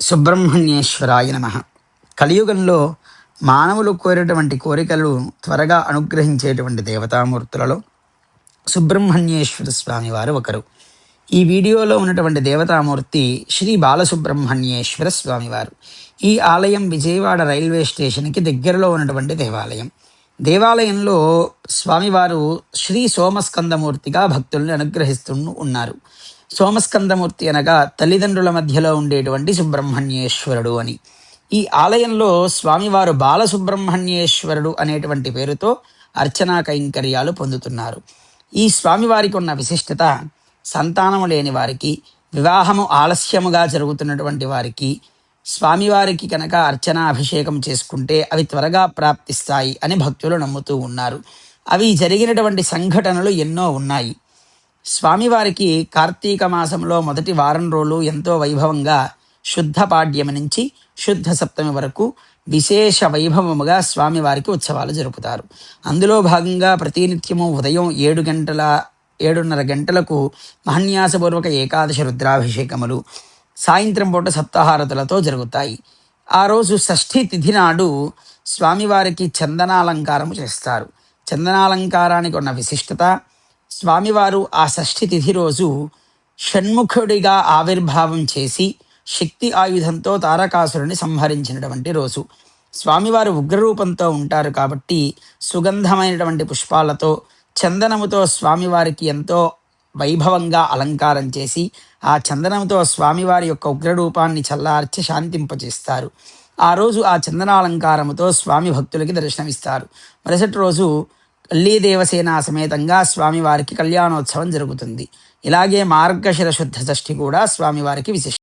సుబ్రహ్మణ్యేశ్వరాయ నమ. కలియుగంలో మానవులు కోరేటువంటి కోరికలు త్వరగా అనుగ్రహించేటువంటి దేవతామూర్తులలో సుబ్రహ్మణ్యేశ్వర స్వామి వారు ఒకరు. ఈ వీడియోలో ఉన్నటువంటి దేవతామూర్తి శ్రీ బాలసుబ్రహ్మణ్యేశ్వర స్వామివారు ఈ ఆలయం విజయవాడ రైల్వే స్టేషన్కి దగ్గరలో ఉన్నటువంటి దేవాలయం. దేవాలయంలో స్వామివారు శ్రీ సోమస్కందమూర్తిగా భక్తుల్ని అనుగ్రహిస్తూ ఉన్నారు. సోమస్కందమూర్తి అనగా తల్లిదండ్రుల మధ్యలో ఉండేటువంటి సుబ్రహ్మణ్యేశ్వరుడు అని. ఈ ఆలయంలో స్వామివారు బాలసుబ్రహ్మణ్యేశ్వరుడు అనేటువంటి పేరుతో అర్చనా కైంకర్యాలు పొందుతున్నారు. ఈ స్వామివారికి ఉన్న విశిష్టత సంతానము లేని వారికి వివాహము ఆలస్యముగా జరుగుతున్నటువంటి వారికి స్వామివారికి కనుక అర్చనా అభిషేకం చేసుకుంటే అవి త్వరగా ప్రాప్తిస్తాయి అని భక్తులు నమ్ముతూ ఉన్నారు. అవి జరిగినటువంటి సంఘటనలు ఎన్నో ఉన్నాయి. స్వామివారికి కార్తీక మాసంలో మొదటి వారం రోజులు ఎంతో వైభవంగా శుద్ధ పాడ్యమి నుంచి శుద్ధ సప్తమి వరకు విశేష వైభవముగా స్వామివారికి ఉత్సవాలు జరుపుతారు. అందులో భాగంగా ప్రతినిత్యము ఉదయం ఏడు గంటల ఏడున్నర గంటలకు మహన్యాసపూర్వక ఏకాదశి రుద్రాభిషేకములు సాయంత్రం పూట సప్తాహారతులతో జరుగుతాయి. ఆ రోజు షష్ఠి తిథి నాడు స్వామివారికి చందనాలంకారము చేస్తారు. చందనాలంకారానికి ఉన్న విశిష్టత స్వామివారు ఆ షష్ఠి తిథి రోజు షణ్ముఖుడిగా ఆవిర్భావం చేసి శక్తి ఆయుధంతో తారకాసురుని సంహరించినటువంటి రోజు. స్వామివారు ఉగ్రరూపంతో ఉంటారు కాబట్టి సుగంధమైనటువంటి పుష్పాలతో చందనముతో స్వామివారికి ఎంతో వైభవంగా అలంకారం చేసి ఆ చందనంతో స్వామివారి యొక్క ఉగ్రరూపాన్ని చల్లార్చి శాంతింపచేస్తారు ఆ రోజు ఆ చందనాలంకారముతో స్వామి భక్తులకి దర్శనమిస్తారు. మరుసటి రోజు దేవసేన సమేతంగా స్వామివారికి కళ్యాణోత్సవం జరుగుతుంది. ఇలాగే మార్గశిర శుద్ధ షష్ఠి కూడా స్వామివారికి విశిష్ట.